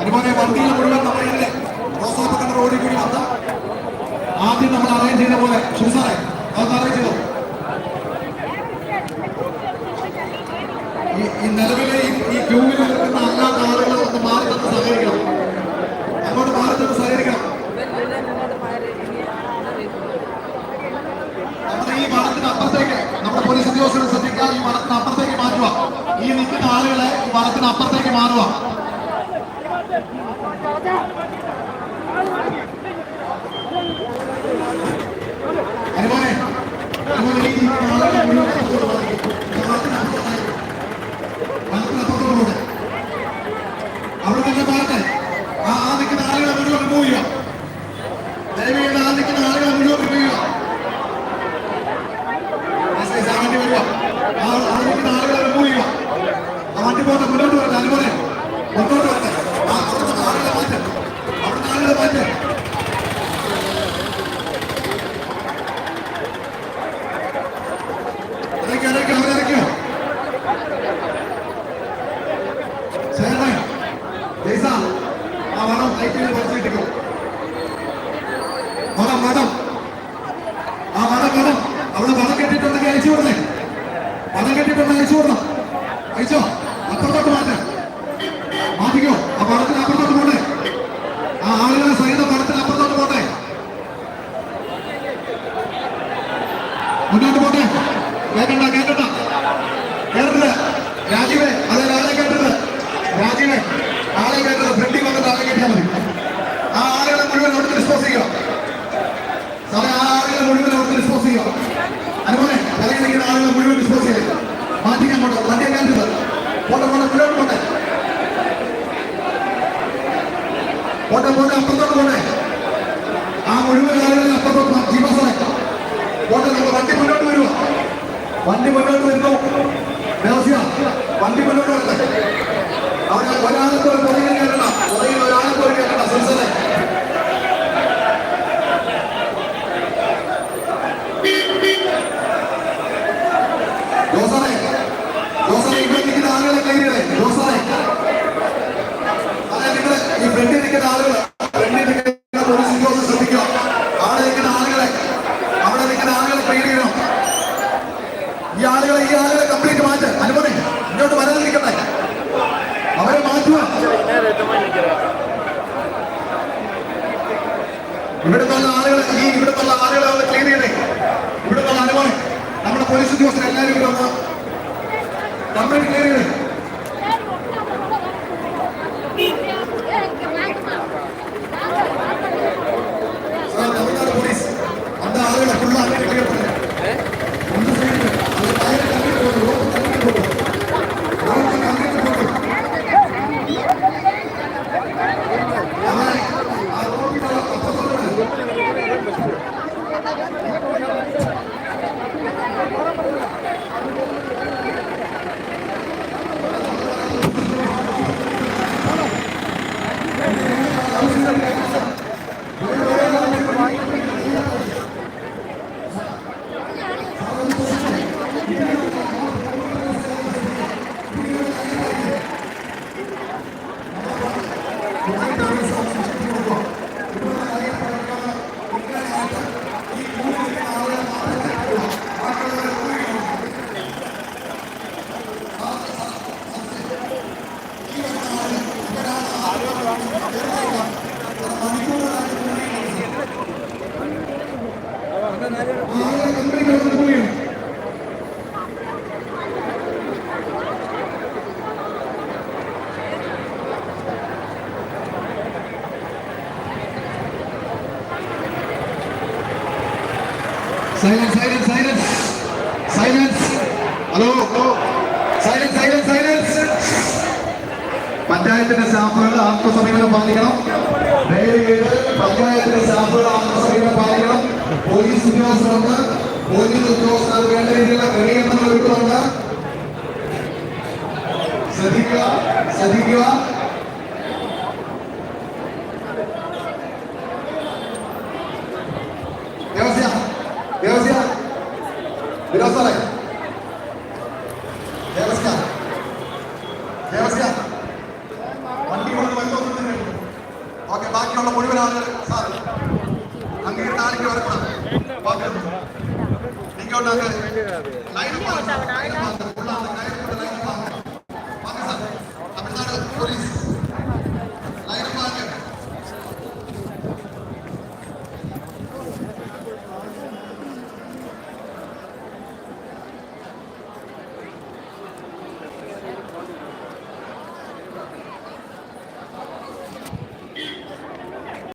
അതുപോലെ വണ്ടിയിൽ മുഴുവൻ നമ്മളില്ലേ റോസാപ്പക്കണ്ട റോഡിൽ കൂടി വന്ന ആദ്യം നമ്മൾ അറേഞ്ച് ചെയ്ത പോലെ ശിവസാറെ അതൊന്ന് അറേഞ്ച് ചെയ്തോ ഈ ഈ നിലവിലെ ഈ- ഈ ക്യൂവിൽ നിൽക്കുന്ന അല്ലാത്ത ആളുകളെ ഒന്ന് മാറി തന്നെ സഹകരിക്കണം അങ്ങോട്ട് മാറി തന്നെ സഹകരിക്കണം നമ്മുടെ ഈ വനത്തിന് അപ്പുറത്തേക്ക് നമ്മുടെ പോലീസ് ഉദ്യോഗസ്ഥരെ ശ്രദ്ധിക്കുക ഈ വനത്തിന് അപ്പുറത്തേക്ക് മാറ്റുക. ഈ നിൽക്കുന്ന ആളുകളെ ഈ വനത്തിന് അപ്പുറത്തേക്ക് മാറുക. അതുപോലെ അതുപോലെ ഈ നിൽക്കുന്ന ആളുകളെ മുഴുവൻ അപ്പുറത്തോട്ട് മാറി. ഈ വനത്തിന് അപ്പുറത്തേക്ക്. വനത്തിന് അപ്പുറത്തോട്ട് പോട്ടെ. അവിടെ തന്നെ മാറട്ടെ ആ ആ നിൽക്കുന്ന ആളുകളെ മുഴുവൻ റിമൂവ് ചെയ്യുക ദയവേണ്ട ആ നിൽക്കുന്ന ആളുകളെ മുഴുവൻ റിമൂവ് ചെയ്യുക എസ് ഐ സാർ വണ്ടി വരിക ആ ആ നിൽക്കുന്ന ആളുകളെ റിമൂവ് ചെയ്യുക ആ വണ്ടി പോട്ടെ മുന്നോട്ട് വരട്ടെ അതുപോലെ മുന്നോട്ട് വരട്ടെ ആ അവിടുത്തെ ആളുകളെ മാറ്റ് അവിടുത്തെ ആളുകളെ മാറ്റ് ഇറക്കി ഇറക്കി അവരിറക്കിയോ ചേട്ടൻ ജയ്സ ആ വണം ലൈറ്റിൽ വലിച്ചിട്ടിക്കോ മതം വണം ആ മതം മതം അവിടെ മതം കെട്ടിട്ടുണ്ടെങ്കിൽ അയച്ചു വിടണേ മതം കെട്ടിട്ടുണ്ടെങ്കിൽ അയച്ചു വിടണം അയച്ചോ അപ്പുറത്തോട്ട് മാറ്റ മാറ്റിക്കോ ആ പടത്തിന് അപ്പുറത്തോട്ട് പോട്ടെ ആ ആളുകളെ സഹിത പടത്തിന് അപ്പുറത്തോട്ട് പോട്ടെ മുന്നോട്ട് പോട്ടെ കേട്ടണ്ട കേട്ടണ്ട കേട്ടത് രാജീവേ അതെ ആളെ കേട്ടത് രാജീവേ ആളെ കേട്ടത് വന്നിട്ട് കേട്ടാൽ മതി. ആ ആളുകളെ മുഴുവൻ അവിടുത്തെ ഡിസ്പോസ് ചെയ്യുക. സാറേ ആ ആളുകളെ മുഴുവൻ അവിടുത്തെ ഡിസ്പോസ് ചെയ്യുക. അതുപോലെ ഇറങ്ങി നിൽക്കുന്ന ആളുകളെ മുഴുവൻ ഡിസ്പോസ് ചെയ്യുക മാറ്റിക്കാൻ പോട്ടെ വണ്ടിയെ കാണിച്ചത് പോട്ടെ പോട്ടെ മുന്നോട്ട് പോട്ടെ. പോട്ടെ പോട്ടെ അപ്പുറത്തോട്ട് പോട്ടെ. ആ മുഴുവൻ ആളുകളെ അപ്പുറത്തോട്ട് മാറ്റി. ജീവ സാറേ പോട്ടെ നമ്മൾ വണ്ടി മുന്നോട്ട് വരുക വണ്ടി മുന്നോട്ട് വരുന്നു. വണ്ടി മുന്നോട്ട് വരട്ടെ. അവിടെ ഒരാൾക്ക് ഒരു പുറകിൽ പുറകിൽ നിൽക്കുന്ന ആളുകൾ ഫ്രണ്ടിൽ നിൽക്കുന്ന പോലീസ് ഉദ്യോഗസ്ഥർ ശ്രദ്ധിക്കുക അവിടെ നിൽക്കുന്ന ആളുകളെ അവിടെ നിൽക്കുന്ന ആളുകളെ ക്ലിയർ ഈ ആളുകളെ ഈ ആളുകളെ കംപ്ലീറ്റ് മാറ്റ്. അനുമതി ഇങ്ങോട്ട് വരാതിരിക്കട്ടെ അവരെ മാറ്റുക. ഇവിടുത്തെ ആളുകളെ ഈ ഇവിടുത്തെ ആളുകളെ ഒന്ന് ക്ലീൻ ചെയ്യണേ. നമ്മുടെ പോലീസ് ഉദ്യോഗസ്ഥർ എല്ലാവരും ഇവിടെ കംപ്ലീറ്റ് ക്ലിയർ ചെയ്യണേ silence silence silence silence hello silence silence silence പഞ്ചായത്തിന്റെ സ്റ്റാഫുകൾ ആത്മസമീപനം പാലിക്കണം. പഞ്ചായത്തിന്റെ സ്റ്റാഫുകൾ ആത്മസമീപനം പാലിക്കണം. പോലീസ് ഉദ്യോഗസ്ഥർക്ക് പോലീസ് ഉദ്യോഗസ്ഥർ വേണ്ട രീതിയിലുള്ള ക്രമീകരണങ്ങൾ ഒരുക്കുന്നുണ്ട്. ശ്രദ്ധിക്കുക ശ്രദ്ധിക്കുക. இங்க ஒண்ணாங்க லைன் போடுங்க உள்ள அந்த கயிறு